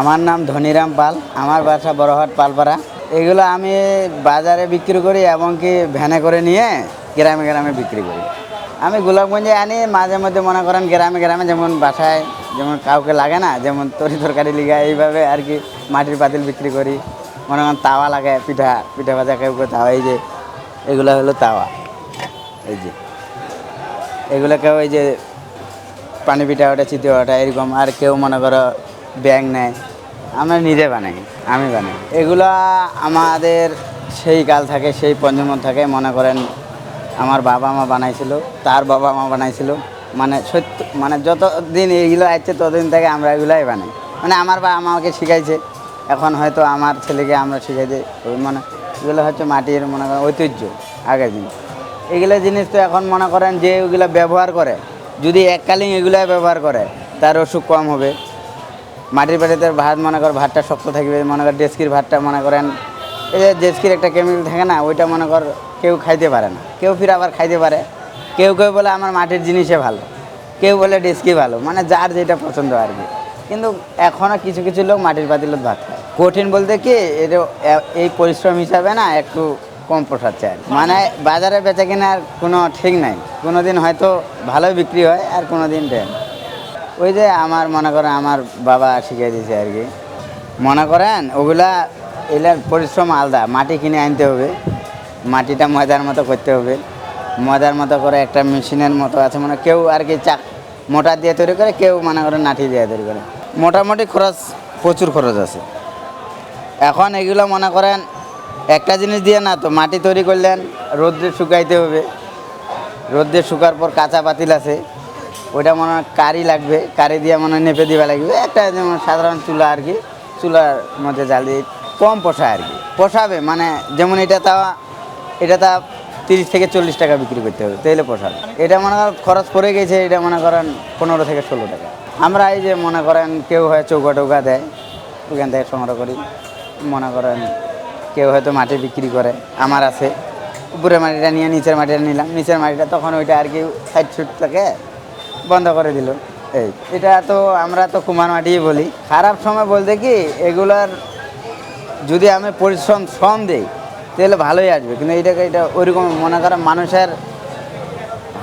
আমার নাম ধনিরাম পাল, আমার বাসা বড়হাট পালপাড়া। এগুলো আমি বাজারে বিক্রি করি এবং কি ভ্যানে করে নিয়ে গ্রামে গ্রামে বিক্রি করি। আমি গোলাপগঞ্জে আনি, মাঝে মধ্যে মনে করেন গ্রামে গ্রামে যেমন বাসায় যেমন কাউকে লাগে না, যেমন তরি তরকারি লিগা, এইভাবে আর কি মাটির পাতিল বিক্রি করি। মনে করেন তাওয়া লাগে, পিঠা পিঠা ভাজা কেউ কেউ তাওয়া, এই যে এগুলো হলো তাওয়া। এই যে এগুলো কেউ এই যে পানি পিঠা ওটা চিতে ওটা, এরকম আর কেউ মনে করো ব্যাগ নেয়। আমরা নিজে বানাই, আমি বানাই। এগুলা আমাদের সেই কাল থাকে, সেই পঞ্চম থাকে, মনে করেন আমার বাবা মা বানাইছিল, তার বাবা মা বানাইছিল। মানে সত্য মানে যতদিন এইগুলো আসছে ততদিন থেকে আমরা এগুলাই বানাই। মানে আমার বাবা আমাকে শিখাইছে, এখন হয়তো আমার ছেলেকে আমরা শিখাই দিই। ওই মানে এগুলো হচ্ছে মাটির, মনে করেন, ঐতিহ্য আগের দিন। এগুলো জিনিস তো এখন মনে করেন যে ওইগুলো ব্যবহার করে, যদি এককালীন এগুলাই ব্যবহার করে, তার অসুখ কম হবে। মাটির বাড়িতে ভাত মনে কর, ভাতটা শক্ত থাকবে, মনে কর ডেস্কির ভাতটা মনে করেন, এই যে ডেস্কির একটা কেমিক্যাল থাকে না, ওইটা মনে কর কেউ খাইতে পারে না। কেউ ফির আবার খাইতে পারে। কেউ কেউ বলে আমার মাটির জিনিসে ভালো, কেউ বলে ডেস্কি ভালো মানে যার যেটা পছন্দ আর কি। কিন্তু এখনও কিছু কিছু লোক মাটির পাতিলত ভাত খায়। কঠিন বলতে কি এটা এই পরিশ্রম হিসাবে না একটু কম পোষাচ্ছে আর মানে বাজারে বেচা কেনার কোনো ঠিক নাই। কোনো দিন হয়তো ভালো বিক্রি হয় আর কোনো দেন। ওই যে আমার, মনে করেন আমার বাবা শিখিয়ে দিয়েছে আর কি। মনে করেন ওগুলা এগুলার পরিশ্রম আলাদা। মাটি কিনে আনতে হবে। মাটিটা ময়দার মতো করতে হবে। ময়দার মতো করে একটা মেশিনের মতো আছে। মানে কেউ আর কি চাক, মোটা দিয়ে তৈরি করে, কেউ মনে করেন নাঠি দিয়ে তৈরি করে। মোটামুটি খরচ, প্রচুর খরচ আছে। এখন এগুলো মনে করেন, একটা জিনিস দিয়ে না তো, মাটি তৈরি করলেন, রোদ্রে শুকাইতে হবে। রোদ্রে শুকার পর কাঁচা পাতিল আছে। ওইটা মনে হয় কারি লাগবে, কারি দিয়ে মনে হয় নেপে দেওয়া লাগবে। একটা যেমন সাধারণ চুলা আর কি, চুলার মধ্যে জ্বালিয়ে কম পোষায় আর কি। পোষাবে মানে যেমন এটা তা এটা তা তিরিশ থেকে চল্লিশ টাকা বিক্রি করতে হবে, তাইলে পোষাবে। এটা মনে করেন খরচ পড়ে গেছে, এটা মনে করেন পনেরো থেকে ষোলো টাকা। আমরা এই যে মনে করেন কেউ হয় চৌকা টৌকা দেয়, ওখান থেকে সংগ্রহ করি। মনে করেন কেউ হয়তো মাটি বিক্রি করে, আমার আছে। উপরের মাটিটা নিয়ে নিচের মাটিটা নিলাম, নিচের মাটিটা তখন ওইটা আর কি সাইড সুট থেকে বন্ধ করে দিল। এই, এটা তো আমরা তো কুমার মাটিই বলি। খারাপ সময় বলতে কি, এগুলার যদি আমি পরিশ্রম শ্রম দিই, তাহলে ভালোই আসবে। কিন্তু এটাকে এটা ওইরকম মনে করেন মানুষের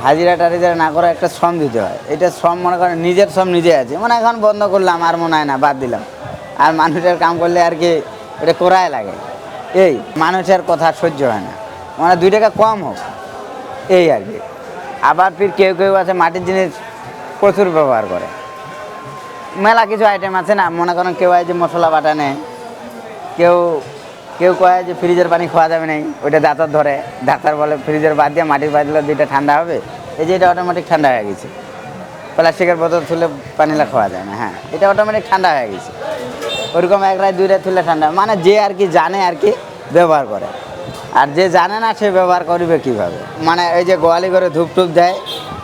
হাজিরা টাজিরা না করে একটা শ্রম দিতে হয়। এটা শ্রম মনে করেন নিজের শ্রম নিজে আছে। মানে এখন বন্ধ করলাম, আর মনে হয় না, বাদ দিলাম। আর মানুষের কাম করলে আর কি এটা করাই লাগে। এই, মানুষের কথা সহ্য হয় না। মানে দুই টাকা কম হোক। এই আর কি। আবার ফির কেউ কেউ আছে মাটির জিনিস প্রচুর ব্যবহার করে। মেলা কিছু আইটেম আছে না, মনে করেন কেউ আছে যে মশলা বাটা নেয় কেউ কেউ কয় যে ফ্রিজের পানি খাওয়া যাবে না ওইটা দাঁতর ধরে ডাক্তার বলে ফ্রিজের বাদ দিয়ে মাটির বাদ দিলে দুইটা ঠান্ডা হবে, এই যে এটা অটোমেটিক ঠান্ডা হয়ে গেছে। প্লাস্টিকের বোতল তুলে পানিলা খাওয়া যায় না হ্যাঁ এটা অটোমেটিক ঠান্ডা হয়ে গেছে। ওরকম এক রায় দুই রায় তুলে ঠান্ডা মানে যে আর কি জানে আর কি ব্যবহার করে। আর যে জানে না সে ব্যবহার করবে কীভাবে? মানে এই যে গোয়ালি করে ধূপ টুপ দেয়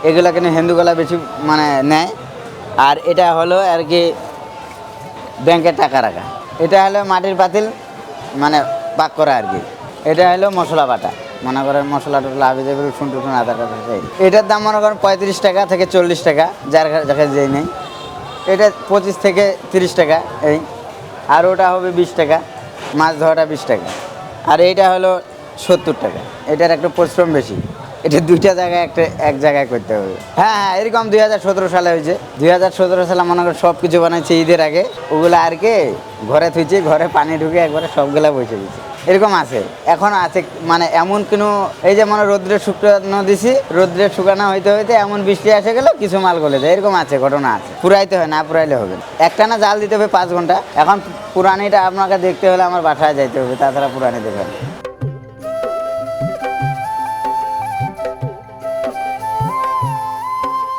এগুলো কিন্তু হিন্দুগুলা বেশি মানে নেয়। আর এটা হলো আর কি ব্যাংকে টাকা রাখা। এটা হলো মাটির পাতিল মানে পাক করা আর কি। এটা হলো মশলা বাটা। মনে করেন মশলা টসলা আবি যাবে রসুন টুসুন আদা টাদা এটার দাম মনে করেন পঁয়ত্রিশ টাকা থেকে চল্লিশ টাকা যার কাছে যেই নেই। এটা পঁচিশ থেকে তিরিশ টাকা, এই। আর ওটা হবে বিশ টাকা, মাছ ধরাটা বিশ টাকা। আর এইটা হলো সত্তর টাকা। এটার একটু পরিশ্রম বেশি। এটা দুইটা জায়গায় একটা, এক জায়গায় করতে হবে। হ্যাঁ হ্যাঁ এরকম দুই হাজার সতেরো সালে হয়েছে। দুই হাজার সতেরো সালে মনে করেন সব কিছু বানাইছে ঈদের আগে। ওগুলো আর কি ঘরে থুইছি, ঘরে পানি ঢুকে একবারে সবগুলা বসে দিচ্ছে এরকম আছে। এখন আছে মানে এমন কোনো, এই যে মানে রোদ্রে শুকানো দিছি রোদ্রে শুকানো হইতে হইতে এমন বৃষ্টি এসে গেল, কিছু মাল গলে যায়। এরকম আছে, ঘটনা আছে। পুরাইতে হয়, না পুরাইলে হবে। একটা না জাল দিতে হবে পাঁচ ঘণ্টা। এখন পুরানিটা আপনাকে দেখতে হলে আমার বাসায় যাইতে হবে, তাছাড়া পুরানি দেখবেন